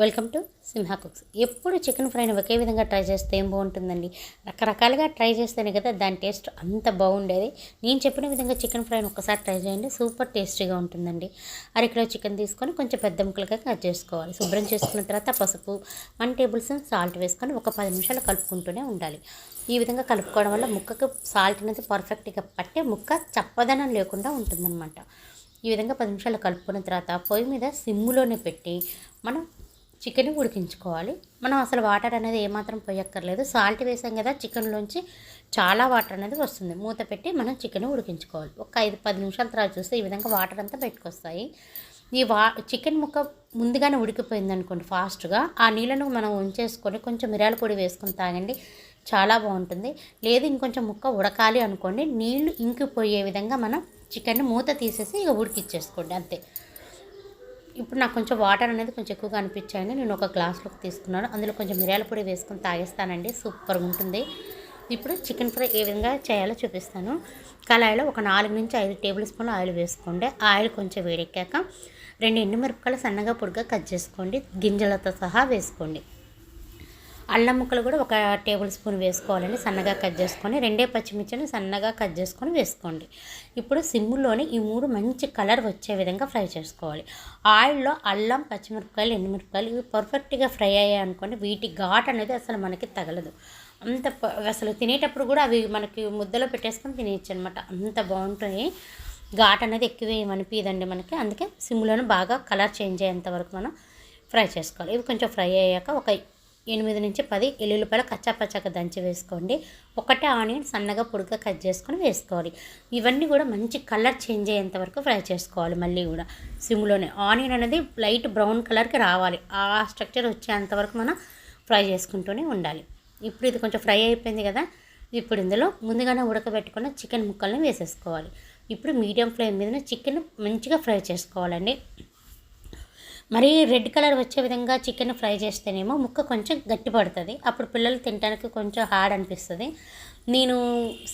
Welcome to Simha cooks. ఎప్పుడు chicken ఫ్రైని ఒకే విధంగా ట్రై చేస్తే ఏం బాగుంటుందండి? రకరకాలుగా ట్రై చేస్తేనే కదా దాని టేస్ట్ అంత బాగుండేది. నేను చెప్పిన విధంగా చికెన్ ఫ్రైని ఒకసారి ట్రై చేయండి. సూపర్ టేస్టీగా ఉంటుందండి. అరకిలో చికెన్ తీసుకొని కొంచెం పెద్ద ముక్కలుగా కట్ చేసుకోవాలి. శుభ్రం చేసుకున్న తర్వాత పసుపు వన్ టేబుల్ స్పూన్ సాల్ట్ వేసుకొని ఒక పది నిమిషాలు కలుపుకుంటూనే ఉండాలి. ఈ విధంగా కలుపుకోవడం వల్ల ముక్కకు సాల్ట్ అనేది పర్ఫెక్ట్గా పట్టే ముక్క చప్పదనం లేకుండా ఉంటుందన్నమాట. ఈ విధంగా పది నిమిషాలు కలుపుకున్న తర్వాత పొయ్యి మీద సిమ్ములోనే పెట్టి మనం చికెన్ ఉడికించుకోవాలి. మనం అసలు వాటర్ అనేది ఏమాత్రం పోయక్కర్లేదు. సాల్ట్ వేసాం కదా చికెన్లోంచి చాలా వాటర్ అనేది వస్తుంది. మూత పెట్టి మనం చికెన్ ఉడికించుకోవాలి. ఒక ఐదు పది నిమిషాల తర్వాత చూస్తే ఈ విధంగా వాటర్ అంతా పెట్టుకొస్తాయి ఈ వా చికెన్ ముక్క ముందుగానే ఉడికిపోయింది అనుకోండి ఫాస్ట్గా ఆ నీళ్ళను మనం ఉంచేసుకొని కొంచెం మిరియాల పొడి వేసుకొని తాగండి. చాలా బాగుంటుంది. లేదు ఇంకొంచెం ముక్క ఉడకాలి అనుకోండి నీళ్ళు ఇంకిపోయే విధంగా మనం చికెన్ మూత తీసేసి ఇక ఉడికిచ్చేసుకోండి అంతే. ఇప్పుడు నాకు కొంచెం వాటర్ అనేది కొంచెం ఎక్కువగా అనిపించాయని నేను ఒక గ్లాస్లోకి తీసుకున్నాను. అందులో కొంచెం మిరియాల పొడి వేసుకొని తాగేస్తానండి. సూపర్గా ఉంటుంది. ఇప్పుడు చికెన్ ఫ్రై ఏ విధంగా చేయాలో చూపిస్తాను. కళాయిలో ఒక నాలుగు నుంచి ఐదు టేబుల్ స్పూన్లు ఆయిల్ వేసుకోండి. ఆయిల్ కొంచెం వేడెక్కాక రెండు ఎండుమిరపకాయలు సన్నగా పొడిగా కట్ చేసుకోండి. గింజలతో సహా వేసుకోండి. అల్లం ముక్కలు కూడా ఒక టేబుల్ స్పూన్ వేసుకోవాలండి. సన్నగా కట్ చేసుకొని రెండే పచ్చిమిర్చిని సన్నగా కట్ చేసుకొని వేసుకోండి. ఇప్పుడు సిమ్లోనే ఈ మూడు మంచి కలర్ వచ్చే విధంగా ఫ్రై చేసుకోవాలి. ఆయిల్లో అల్లం పచ్చిమిరపకాయలు ఎండుమిరపకాయలు ఇవి పర్ఫెక్ట్గా ఫ్రై అయ్యాయి అనుకోండి వీటి ఘాట్ అనేది అసలు మనకి తగలదు. అంత అసలు తినేటప్పుడు కూడా అవి మనకి ముద్దలో పెట్టేసుకొని తినేయచ్చు అనమాట అంత బాగుంటాయి. ఘాట్ అనేది ఎక్కువేమనిపించదండి మనకి. అందుకే సిమ్లోనే బాగా కలర్ చేంజ్ అయ్యేంత వరకు మనం ఫ్రై చేసుకోవాలి. ఇవి కొంచెం ఫ్రై అయ్యాక ఒక ఎనిమిది నుంచి పది ఎల్లుల్లిపాయలు కచ్చాపచ్చాక దంచి వేసుకోండి. ఒకటే ఆనియన్ సన్నగా పొడిగా కట్ చేసుకొని వేసుకోవాలి. ఇవన్నీ కూడా మంచి కలర్ చేంజ్ అయ్యేంత వరకు ఫ్రై చేసుకోవాలి మళ్ళీ కూడా. సిమ్లోనే ఆనియన్ అనేది లైట్ బ్రౌన్ కలర్కి రావాలి. ఆ స్ట్రక్చర్ వచ్చేంత వరకు మనం ఫ్రై చేసుకుంటూనే ఉండాలి. ఇప్పుడు ఇది కొంచెం ఫ్రై అయిపోయింది కదా. ఇప్పుడు ఇందులో ముందుగానే ఉడకబెట్టుకున్న చికెన్ ముక్కల్ని వేసేసుకోవాలి. ఇప్పుడు మీడియం ఫ్లేమ్ మీద చికెన్ మంచిగా ఫ్రై చేసుకోవాలండి. మరి రెడ్ కలర్ వచ్చే విధంగా చికెన్ ఫ్రై చేస్తేనేమో ముక్క కొంచెం గట్టి పడుతుంది. అప్పుడు పిల్లలు తినడానికి కొంచెం హార్డ్ అనిపిస్తుంది. నేను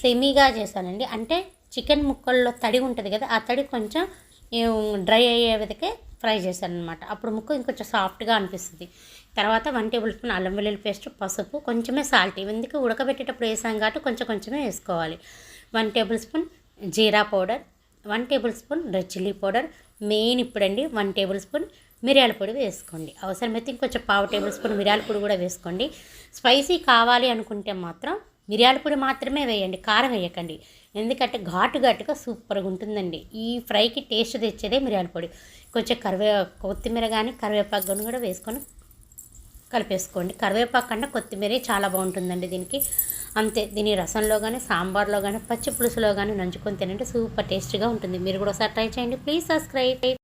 సెమీగా చేశానండి. అంటే చికెన్ ముక్కల్లో తడి ఉంటుంది కదా ఆ తడి కొంచెం డ్రై అయ్యే విధకే ఫ్రై చేశాను అనమాట అప్పుడు ముక్క ఇంకొంచెం సాఫ్ట్గా అనిపిస్తుంది. తర్వాత వన్ టేబుల్ స్పూన్ అల్లం వెల్లుల్లి పేస్ట్ పసుపు కొంచెమే సాల్ట్. ఎందుకు ఉడకబెట్టేటప్పుడు వేసాం కాబట్టి కొంచెం కొంచెమే వేసుకోవాలి. One tablespoon jeera powder one tablespoon red chilli powder main ఇప్పుడండి one tablespoon మిరియాల పొడి వేసుకోండి. అవసరమైతే ఇంకొంచెం పావు టేబుల్ స్పూన్ మిరియాల పొడి కూడా వేసుకోండి. స్పైసీ కావాలి అనుకుంటే మాత్రం మిరియాల పొడి మాత్రమే వేయండి. కారం వేయకండి. ఎందుకంటే ఘాటు ఘాటుగా సూపర్గా ఉంటుందండి. ఈ ఫ్రైకి టేస్ట్ తెచ్చేదే మిరియాల పొడి. కొంచెం కరివే కొత్తిమీర కానీ కరివేపాకు కానీ కూడా వేసుకొని కలిపేసుకోండి. కరివేపాకు కన్నా కొత్తిమీర చాలా బాగుంటుందండి దీనికి. అంతే. దీని రసంలో కానీ సాంబార్లో కానీ పచ్చి పులుసులో కానీ నంచుకొని తినండి సూపర్ టేస్ట్గా ఉంటుంది. మీరు కూడా ఒకసారి ట్రై చేయండి. Please subscribe.